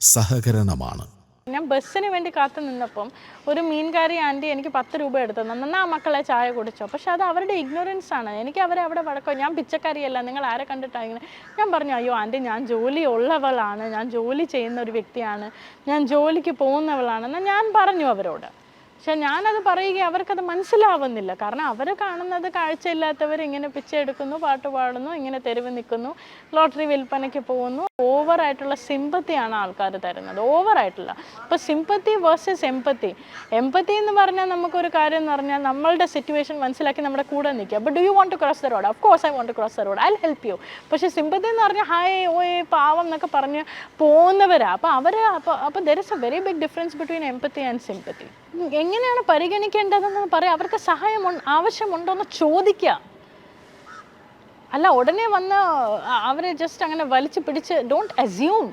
സഹകരണമാണ്. ഞാൻ ബസ്സിന് വേണ്ടി കാത്തു നിന്നപ്പം ഒരു മീൻകാരി ആന്റി എനിക്ക് പത്ത് രൂപ എടുത്തു നന്നാ മക്കളെ ചായ കുടിച്ചോ? പക്ഷെ അത് അവരുടെ ഇഗ്നോറൻസ് ആണ്. എനിക്ക് അവരെ അവിടെ വടക്കോ ഞാൻ പിച്ചക്കാരിയല്ല നിങ്ങൾ ആരെ കണ്ടിട്ടാണ് ഇങ്ങനെ? ഞാൻ പറഞ്ഞു അയ്യോ ആന്റി ഞാൻ ജോലി ഉള്ളവളാണ്. ഞാൻ ജോലി ചെയ്യുന്ന ഒരു വ്യക്തിയാണ്. ഞാൻ ജോലിക്ക് പോകുന്നവളാണെന്ന് ഞാൻ പറഞ്ഞു അവരോട്. പക്ഷെ ഞാനത് പറയുക അവർക്കത് മനസ്സിലാവുന്നില്ല. കാരണം അവർ കാണുന്നത് കാഴ്ചയില്ലാത്തവർ ഇങ്ങനെ പിച്ചെടുക്കുന്നു പാട്ട് പാടുന്നു ഇങ്ങനെ തെരുവ് നിൽക്കുന്നു ലോട്ടറി വിൽപ്പനയ്ക്ക് പോകുന്നു. ഓവറായിട്ടുള്ള സിമ്പത്തിയാണ് ആൾക്കാർ തരുന്നത്. ഓവറായിട്ടുള്ള ഇപ്പോൾ സിമ്പത്തി വേഴ്സസ് എമ്പത്തി എമ്പത്തി എന്ന് പറഞ്ഞാൽ നമുക്കൊരു കാര്യം എന്ന് പറഞ്ഞാൽ നമ്മളുടെ സിറ്റുവേഷൻ മനസ്സിലാക്കി നമ്മുടെ കൂടെ നിൽക്കുക. അപ്പോൾ do you want to cross the road of course I want to cross the road I help you പക്ഷേ സിമ്പത്തി എന്ന് പറഞ്ഞാൽ ഹായ് ഓയ് പാവം എന്നൊക്കെ പറഞ്ഞ് പോകുന്നവരാണ് അപ്പോൾ അവർ അപ്പോൾ അപ്പോൾ there is a very big difference between empathy and sympathy എങ്ങനെയാണ് പരിഗണിക്കേണ്ടതെന്ന് പറയാം. അവർക്ക് സഹായം ആവശ്യമുണ്ടോ എന്ന് ചോദിക്കുക. അല്ല ഉടനെ വന്ന് അവരെ ജസ്റ്റ് അങ്ങനെ വലിച്ചു പിടിച്ച് ഡോണ്ട് അസ്യൂം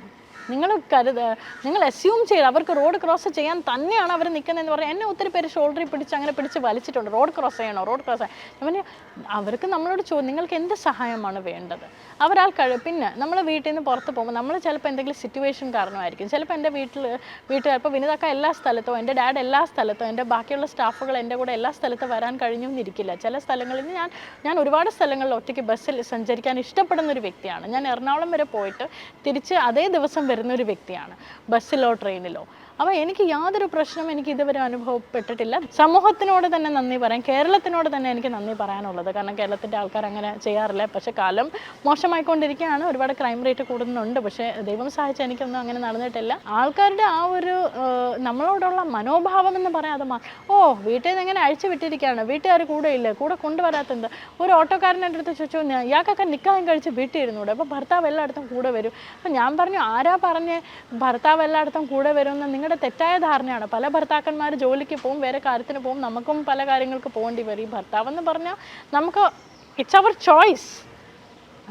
നിങ്ങൾ കരുത് നിങ്ങൾ അസ്യൂം ചെയ്ത് അവർക്ക് റോഡ് ക്രോസ് ചെയ്യാൻ തന്നെയാണ് അവർ നിൽക്കുന്നതെന്ന് പറയാം എന്നെ ഒത്തിരി പേര് ഷോൾഡറിൽ പിടിച്ച് അങ്ങനെ പിടിച്ച് വലിച്ചിട്ടുണ്ട്. റോഡ് ക്രോസ് ചെയ്യണോ? റോഡ് ക്രോസ് അവന് അവർക്ക് നമ്മളോട് ചോ നിങ്ങൾക്ക് എന്ത് സഹായമാണ് വേണ്ടത്? അവരാൾ കഴി പിന്നെ നമ്മൾ വീട്ടിൽ നിന്ന് പുറത്ത് പോകുമ്പോൾ നമ്മൾ ചിലപ്പോൾ എന്തെങ്കിലും സിറ്റുവേഷൻ കാരണമായിരിക്കും. ചിലപ്പോൾ എന്റെ വീട്ടിൽ വീട്ടിൽ ഇപ്പോൾ വിനിതക്ക എല്ലാ സ്ഥലത്തും എന്റെ ഡാഡ് എല്ലാ സ്ഥലത്തും എന്റെ ബാക്കിയുള്ള സ്റ്റാഫുകൾ എന്റെ കൂടെ എല്ലാ സ്ഥലത്തും വരാൻ കഴിഞ്ഞൊന്നിരിക്കില്ല. ചില സ്ഥലങ്ങളിൽ ഞാൻ ഞാൻ ഒരുപാട് സ്ഥലങ്ങളിൽ ഒറ്റയ്ക്ക് ബസ്സിൽ സഞ്ചരിക്കാൻ ഇഷ്ടപ്പെടുന്ന ഒരു വ്യക്തിയാണ്. ഞാൻ എറണാകുളം വരെ പോയിട്ട് തിരിച്ച് അതേ ദിവസം വരുന്ന ഒരു വ്യക്തിയാണ് ബസ്സിലോ ട്രെയിനിലോ. അപ്പോൾ എനിക്ക് യാതൊരു പ്രശ്നവും എനിക്ക് ഇതുവരെ അനുഭവപ്പെട്ടിട്ടില്ല. സമൂഹത്തിനോട് തന്നെ നന്ദി പറയാം. കേരളത്തിനോട് തന്നെ എനിക്ക് നന്ദി പറയാനുള്ളത്. കാരണം കേരളത്തിന്റെ ആൾക്കാർ അങ്ങനെ ചെയ്യാറില്ല. പക്ഷേ കാലം മോശമായിക്കൊണ്ടിരിക്കുകയാണ്. ഒരുപാട് ക്രൈം റേറ്റ് കൂടുന്നുണ്ട്. പക്ഷേ ദൈവം സഹായിച്ച എനിക്കൊന്നും അങ്ങനെ നടന്നിട്ടില്ല. ആൾക്കാരുടെ ആ ഒരു നമ്മളോടുള്ള മനോഭാവം എന്ന് പറയാതെ ഓ വീട്ടിൽ നിന്ന് ഇങ്ങനെ അഴിച്ചു വിട്ടിരിക്കുകയാണ്. വീട്ടുകാർ കൂടെ ഇല്ല കൂടെ കൊണ്ടുവരാത്തത് ഒരു ഓട്ടോക്കാരന്റെ അടുത്ത് ചോദിച്ചു "ഞാൻ- ഇയാൾക്കൊക്കെ നിൽക്കാൻ കഴിച്ച് വീട്ടിൽ ഇരുന്നൂടെ? അപ്പോൾ ഭർത്താവ് എല്ലായിടത്തും കൂടെ വരും. അപ്പം ഞാൻ പറഞ്ഞു ആരാ പറഞ്ഞ് ഭർത്താവ് എല്ലായിടത്തും കൂടെ വരുമെന്ന്? നിങ്ങളുടെ തെറ്റായ ധാരണയാണ്. പല ഭർത്താക്കന്മാർ ജോലിക്ക് പോകും വേറെ കാര്യത്തിന് പോകും നമുക്കും പല കാര്യങ്ങൾക്ക് പോകേണ്ടി വരും. ഈ ഭർത്താവെന്ന് പറഞ്ഞാൽ നമുക്ക് ഇറ്റ്സ് അവർ ചോയ്സ്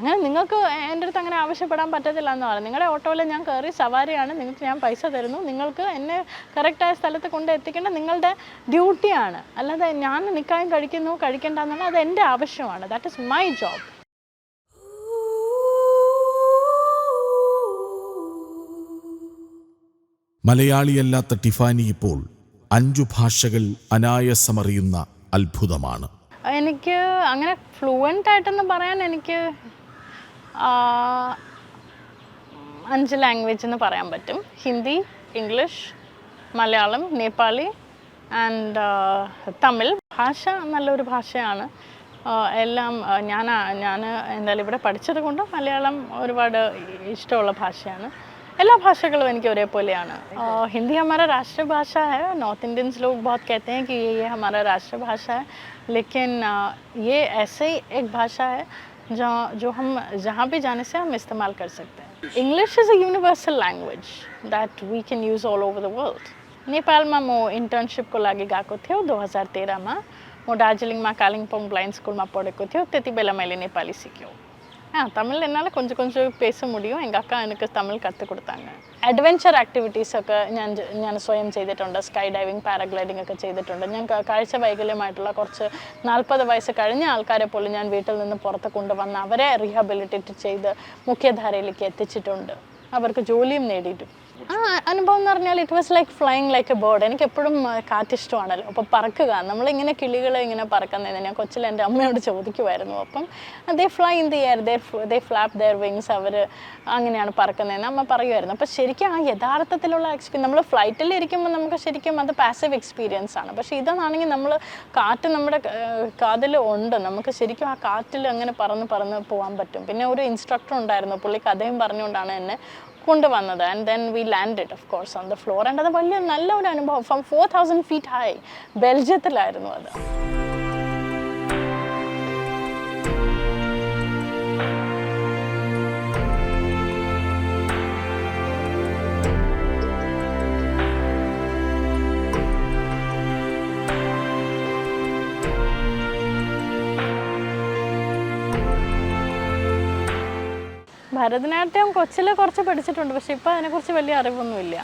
അങ്ങനെ നിങ്ങൾക്ക് എന്റെ അടുത്ത് അങ്ങനെ ആവശ്യപ്പെടാൻ പറ്റത്തില്ല എന്ന് പറഞ്ഞു. നിങ്ങളുടെ ഓട്ടോയിൽ ഞാൻ കയറി സവാരിയാണ്. നിങ്ങൾക്ക് ഞാൻ പൈസ തരുന്നു. നിങ്ങൾക്ക് എന്നെ കറക്റ്റായ സ്ഥലത്ത് കൊണ്ട് എത്തിക്കേണ്ട നിങ്ങളുടെ ഡ്യൂട്ടിയാണ് അല്ലാതെ ഞാൻ നിൽക്കാനും കഴിക്കുന്നു കഴിക്കേണ്ട എന്നുള്ള അത് എന്റെ ആവശ്യമാണ്. ദാറ്റ് ഇസ് മൈ ജോബ് മലയാളിയല്ലാത്ത ടിഫാനി ഇപ്പോൾ അഞ്ചു ഭാഷകൾ അനായാസമറിയുന്ന അത്ഭുതമാണ്. എനിക്ക് അങ്ങനെ ഫ്ലുവന്റ് ആയിട്ടെന്ന് പറയാൻ എനിക്ക് അഞ്ച് ലാംഗ്വേജ് എന്ന് പറയാൻ പറ്റും ഹിന്ദി ഇംഗ്ലീഷ് മലയാളം നേപ്പാളി ആൻഡ് തമിഴ് ഭാഷ നല്ലൊരു ഭാഷയാണ് ആ, എല്ലാം ആ, ഞാൻ ഞാൻ എന്തായാലും ഇവിടെ പഠിച്ചത് കൊണ്ട് മലയാളം ഒരുപാട് ഇഷ്ടമുള്ള ഭാഷയാണ് എല്ലാ ഭാഷകളും എനിക്ക് ഒരേപോലെയാണ് आ, हिंदी हमारा राष्ट्रभाषा है नॉर्थ इंडियंस लोग बहुत कहते हैं कि ये ये हमारा राष्ट्रभाषा है लेकिन आ, ये ऐसे ही एक भाषा है जो जो हम, जहाँ भी जाने से हम इस्तेमाल कर सकते हैं। English is a universal language that we can use all over the world नेपालमा म इन्टर्नसिपको लागि गएको थियो, दो हज़ार तेह्रमा म। दार्जिलिङमा कालिम्पोङ ब्लाइन्ड स्कुलमा पढेको थियो, त्यति बेला मैले नेपाली सिक्यो। ஆ தமிழ் என்னால் கொஞ்சம் கொஞ்சம் பேச முடியும். എന്റെ അക്ക എനിക്ക് തമിഴ് കത്ത് കൊടുത്താണ് അഡ്വഞ്ചർ ആക്ടിവിറ്റീസൊക്കെ ഞാൻ ഞാൻ സ്വയം ചെയ്തിട്ടുണ്ട്. സ്കൈ ഡൈവിങ് പാരഗ്ലൈഡിംഗ് ഒക്കെ ചെയ്തിട്ടുണ്ട്. ഞാൻ കാഴ്ച വൈകല്യമായിട്ടുള്ള കുറച്ച് നാൽപ്പത് വയസ്സ് കഴിഞ്ഞ ആൾക്കാരെ പോലും ഞാൻ വീട്ടിൽ നിന്ന് പുറത്ത് കൊണ്ടുവന്ന് അവരെ റീഹാബിലിറ്റേറ്റ് ചെയ്ത് മുഖ്യധാരയിലേക്ക് എത്തിച്ചിട്ടുണ്ട്. അവർക്ക് ജോലിയും നേടിയിട്ടും ആ അനുഭവം എന്ന് പറഞ്ഞാൽ it was like flying like a bird എനിക്ക് എപ്പോഴും കാറ്റ് ഇഷ്ടമാണല്ലോ. അപ്പോൾ പറക്കുക. നമ്മളിങ്ങനെ കിളികളെ ഇങ്ങനെ പറക്കുന്നതിന് ഞാൻ കൊച്ചിൽ എന്റെ അമ്മയോട് ചോദിക്കുമായിരുന്നു അപ്പം they fly in the air they they flap their wings അവർ അങ്ങനെയാണ് പറക്കുന്നതെന്ന് അമ്മ പറയുമായിരുന്നു അപ്പോൾ ശരിക്കും ആ യഥാർത്ഥത്തിലുള്ള എക്സ്പീരിയൻസ് നമ്മൾ ഫ്ലൈറ്റിൽ ഇരിക്കുമ്പോൾ നമുക്ക് ശരിക്കും അത് പാസീവ് എക്സ്പീരിയൻസ് ആണ്. പക്ഷേ ഇതാണെങ്കിൽ നമ്മൾ കാറ്റ് നമ്മുടെ കാതിൽ ഉണ്ട്. നമുക്ക് ശരിക്കും ആ കാറ്റിൽ അങ്ങനെ പറന്ന് പറന്ന് പോകാൻ പറ്റും. പിന്നെ ഒരു ഇൻസ്ട്രക്ടർ ഉണ്ടായിരുന്നു. പുള്ളിക്ക് അദ്ദേഹം പറഞ്ഞുകൊണ്ടാണ് എന്നെ കൊണ്ടുവന്നത്. And then we landed of course on the floor and അത് വലിയ നല്ല ഒരു അനുഭവം. From four thousand feet high ബെൽജിയത്തിലായിരുന്നു അത്. ഭരതനാട്യം കൊച്ചിൽ കുറച്ച് പഠിച്ചിട്ടുണ്ട് പക്ഷെ ഇപ്പോൾ അതിനെക്കുറിച്ച് വലിയ അറിവൊന്നുമില്ല.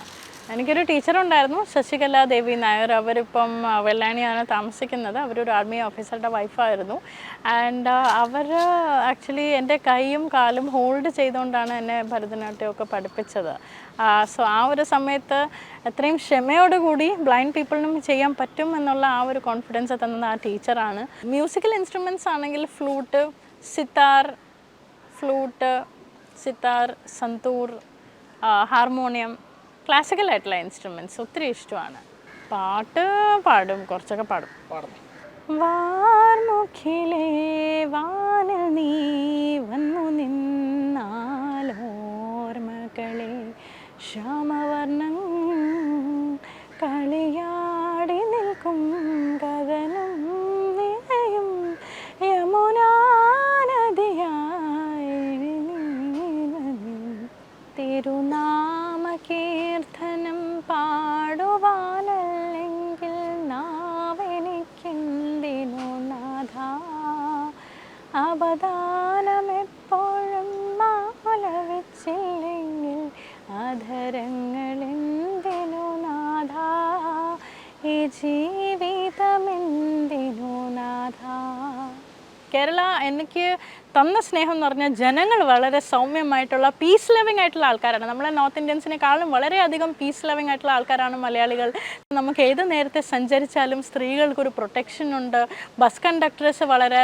എനിക്കൊരു ടീച്ചറുണ്ടായിരുന്നു ശശികല ദേവി നായർ. അവരിപ്പം വെള്ളാണിയാണ് താമസിക്കുന്നത്. അവരൊരു ആർമി ഓഫീസറുടെ വൈഫായിരുന്നു. ആൻഡ് അവർ ആക്ച്വലി എന്റെ കൈയും കാലും ഹോൾഡ് ചെയ്തുകൊണ്ടാണ് എന്നെ ഭരതനാട്യമൊക്കെ പഠിപ്പിച്ചത്. സോ ആ ഒരു സമയത്ത് എത്രയും ക്ഷമയോടുകൂടി ബ്ലൈൻഡ് പീപ്പിളിനും ചെയ്യാൻ പറ്റും എന്നുള്ള ആ ഒരു കോൺഫിഡൻസ് തന്നത് ആ ടീച്ചറാണ്. മ്യൂസിക്കൽ ഇൻസ്ട്രുമെന്റ്സ് ആണെങ്കിൽ flute sitar flute sitar santoor harmonium classical ആയിട്ടുള്ള ഇൻസ്ട്രുമെന്റ്സ് ഒത്തിരി ഇഷ്ടമാണ്. പാട്ട് പാടും കുറച്ചൊക്കെ പാടും. വാർമുഖിലേ വാനിൽ നീ വന്നു നിന്നാലോർമകളെ ശ്യാമവർണം കളിയാടി നിൽക്കും കഥനം യമുനാ ജീവിതമെന്തിനു നാഥ? കേരള എനിക്ക് തന്ന സ്നേഹം എന്ന് പറഞ്ഞാൽ ജനങ്ങൾ വളരെ സൗമ്യമായിട്ടുള്ള പീസ് ലവിങ് ആയിട്ടുള്ള ആൾക്കാരാണ്. നമ്മളെ നോർത്ത് ഇന്ത്യൻസിനെക്കാളും വളരെയധികം പീസ് ലവിങ് ആയിട്ടുള്ള ആൾക്കാരാണ് മലയാളികൾ. നമുക്ക് ഏത് നേരത്തെ സഞ്ചരിച്ചാലും സ്ത്രീകൾക്കൊരു പ്രൊട്ടക്ഷൻ ഉണ്ട്. ബസ് കണ്ടക്ടേഴ്സ് വളരെ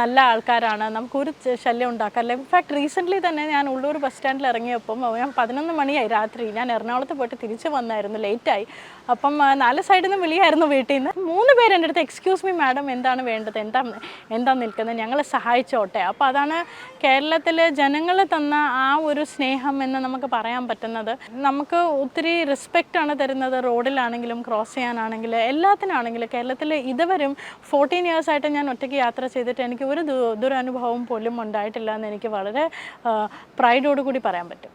നല്ല ആൾക്കാരാണ്. നമുക്കൊരു ശല്യം ഉണ്ടാക്കാറില്ല ഇൻഫാക്ട് റീസെന്റ്ലി തന്നെ ഞാൻ ഉള്ളൂർ ബസ് സ്റ്റാൻഡിൽ ഇറങ്ങിയപ്പം ഞാൻ പതിനൊന്ന് മണിയായി രാത്രി. ഞാൻ എറണാകുളത്ത് പോയിട്ട് തിരിച്ച് വന്നായിരുന്നു. ലേറ്റായി അപ്പം നാല് സൈഡിൽ നിന്ന് വിളിയായിരുന്നു വീട്ടിൽ നിന്ന്. മൂന്ന് പേര് എന്റെ അടുത്ത് എക്സ്ക്യൂസ് മീ മാഡം എന്താണ് വേണ്ടത്? എന്താ എന്താ നിൽക്കുന്നത്? ഞങ്ങളെ സഹായിച്ചോട്ടെ. അപ്പോൾ അതാണ് കേരളത്തിലെ ജനങ്ങൾ തന്ന ആ ഒരു സ്നേഹം എന്ന് നമുക്ക് പറയാൻ പറ്റുന്നത്. നമുക്ക് ഒത്തിരി റെസ്പെക്റ്റ് ആണ് തരുന്നത് റോഡിലാണെങ്കിലും ക്രോസ് ചെയ്യാനാണെങ്കിൽ എല്ലാത്തിനാണെങ്കിലും കേരളത്തിൽ ഇതുവരും ഫോർട്ടീൻ ഇയേഴ്സ് ആയിട്ട് ഞാൻ ഒറ്റയ്ക്ക് യാത്ര ചെയ്തിട്ട് എനിക്ക് ഒരു ദുരനുഭവം പോലും ഉണ്ടായിട്ടില്ല എന്ന് എനിക്ക് വളരെ പ്രൈഡോടുകൂടി പറയാൻ പറ്റും.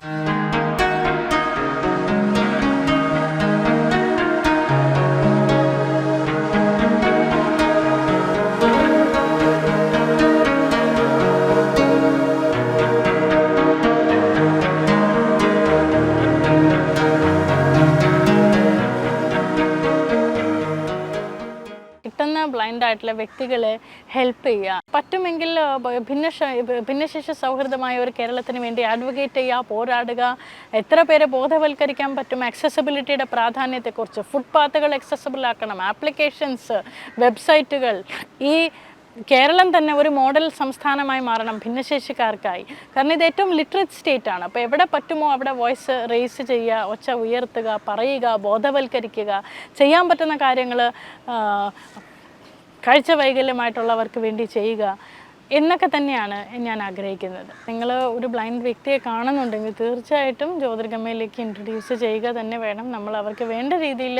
ആയിട്ടുള്ള വ്യക്തികളെ ഹെൽപ്പ് ചെയ്യുക. പറ്റുമെങ്കിൽ ഭിന്നശ ഭിന്നശേഷി സൗഹൃദമായ ഒരു കേരളത്തിന് വേണ്ടി അഡ്വക്കേറ്റ് ചെയ്യുക പോരാടുക. എത്ര പേരെ ബോധവൽക്കരിക്കാൻ പറ്റും അക്സസിബിലിറ്റിയുടെ പ്രാധാന്യത്തെക്കുറിച്ച് ഫുട്പാത്തുകൾ അക്സസിബിൾ ആക്കണം ആപ്ലിക്കേഷൻസ് വെബ്സൈറ്റുകൾ ഈ കേരളം തന്നെ ഒരു മോഡൽ സംസ്ഥാനമായി മാറണം ഭിന്നശേഷിക്കാർക്കായി. കാരണം ഇത് ഏറ്റവും ലിറ്ററേറ്റ് സ്റ്റേറ്റ് ആണ്. അപ്പോൾ എവിടെ പറ്റുമോ അവിടെ വോയിസ് റേസ് ചെയ്യുക ഒച്ച ഉയർത്തുക പറയുക ബോധവൽക്കരിക്കുക ചെയ്യാൻ പറ്റുന്ന കാര്യങ്ങൾ കാഴ്ച വൈകല്യമായിട്ടുള്ളവർക്ക് വേണ്ടി ചെയ്യുക എന്നൊക്കെ തന്നെയാണ് ഞാൻ ആഗ്രഹിക്കുന്നത്. നിങ്ങൾ ഒരു ബ്ലൈൻഡ് വ്യക്തിയെ കാണുന്നുണ്ടെങ്കിൽ തീർച്ചയായിട്ടും ജ്യോതിർഗമയിലേക്ക് ഇൻട്രൊഡ്യൂസ് ചെയ്യുക തന്നെ വേണം. നമ്മൾ അവർക്ക് വേണ്ട രീതിയിൽ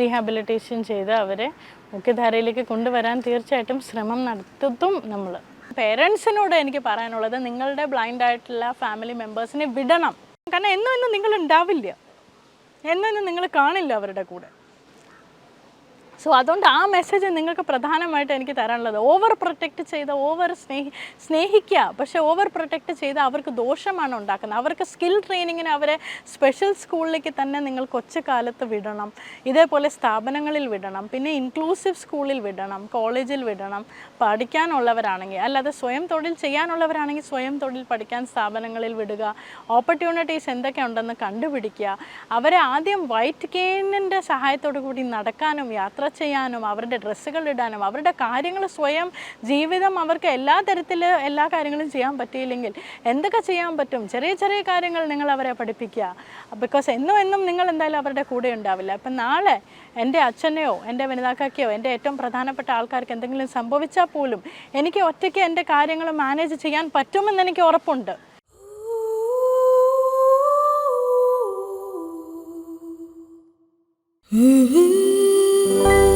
റീഹാബിലിറ്റേഷൻ ചെയ്ത് അവരെ മുഖ്യധാരയിലേക്ക് കൊണ്ടുവരാൻ തീർച്ചയായിട്ടും ശ്രമം നടത്തും നമ്മൾ. പേരൻസിനോട് എനിക്ക് പറയാനുള്ളത് നിങ്ങളുടെ ബ്ലൈൻഡ് ആയിട്ടുള്ള ഫാമിലി മെമ്പേഴ്സിനെ വിടണം. കാരണം എന്നും എന്നും നിങ്ങൾ ഉണ്ടാവില്ല. എന്നും നിങ്ങൾ കാണില്ല അവരുടെ കൂടെ. സോ അതുകൊണ്ട് ആ മെസ്സേജ് നിങ്ങൾക്ക് പ്രധാനമായിട്ട് എനിക്ക് തരാനുള്ളത്. ഓവർ പ്രൊട്ടക്റ്റ് ചെയ്ത് ഓവർ സ്നേഹി സ്നേഹിക്കുക പക്ഷേ ഓവർ പ്രൊട്ടക്റ്റ് ചെയ്ത് അവർക്ക് ദോഷമാണ് ഉണ്ടാക്കുന്നത്. അവർക്ക് സ്കിൽ ട്രെയിനിങ്ങിന് അവരെ സ്പെഷ്യൽ സ്കൂളിലേക്ക് തന്നെ നിങ്ങൾ കൊച്ചുകാലത്ത് വിടണം. ഇതേപോലെ സ്ഥാപനങ്ങളിൽ വിടണം. പിന്നെ ഇൻക്ലൂസീവ് സ്കൂളിൽ വിടണം. കോളേജിൽ വിടണം. പഠിക്കാനുള്ളവരാണെങ്കിൽ അല്ലാതെ സ്വയം തൊഴിൽ ചെയ്യാനുള്ളവരാണെങ്കിൽ സ്വയം തൊഴിൽ പഠിക്കാൻ സ്ഥാപനങ്ങളിൽ വിടുക. ഓപ്പർച്യൂണിറ്റീസ് എന്തൊക്കെ ഉണ്ടെന്ന് കണ്ടുപിടിക്കുക. അവരെ ആദ്യം വൈറ്റ് കെയിനിന്റെ സഹായത്തോടു കൂടി നടക്കാനും യാത്ര ചെയ്യാനും അവരുടെ ഡ്രസ്സുകൾ ഇടാനും അവരുടെ കാര്യങ്ങൾ സ്വയം ജീവിതം അവർക്ക് എല്ലാ തരത്തിൽ എല്ലാ കാര്യങ്ങളും ചെയ്യാൻ പറ്റിയില്ലെങ്കിൽ എന്തൊക്കെ ചെയ്യാൻ പറ്റും? ചെറിയ ചെറിയ കാര്യങ്ങൾ നിങ്ങൾ അവരെ പഠിപ്പിക്കുക. ബിക്കോസ് എന്നും എന്നും നിങ്ങൾ എന്തായാലും അവരുടെ കൂടെ ഉണ്ടാവില്ല. അപ്പം നാളെ എന്റെ അച്ഛനെയോ എന്റെ വനിതാക്കാക്കിയോ എന്റെ ഏറ്റവും പ്രധാനപ്പെട്ട ആൾക്കാർക്ക് എന്തെങ്കിലും സംഭവിച്ചാൽ പോലും എനിക്ക് ഒറ്റയ്ക്ക് എന്റെ കാര്യങ്ങൾ മാനേജ് ചെയ്യാൻ പറ്റുമെന്ന് എനിക്ക് ഉറപ്പുണ്ട്. Mm-hmm. you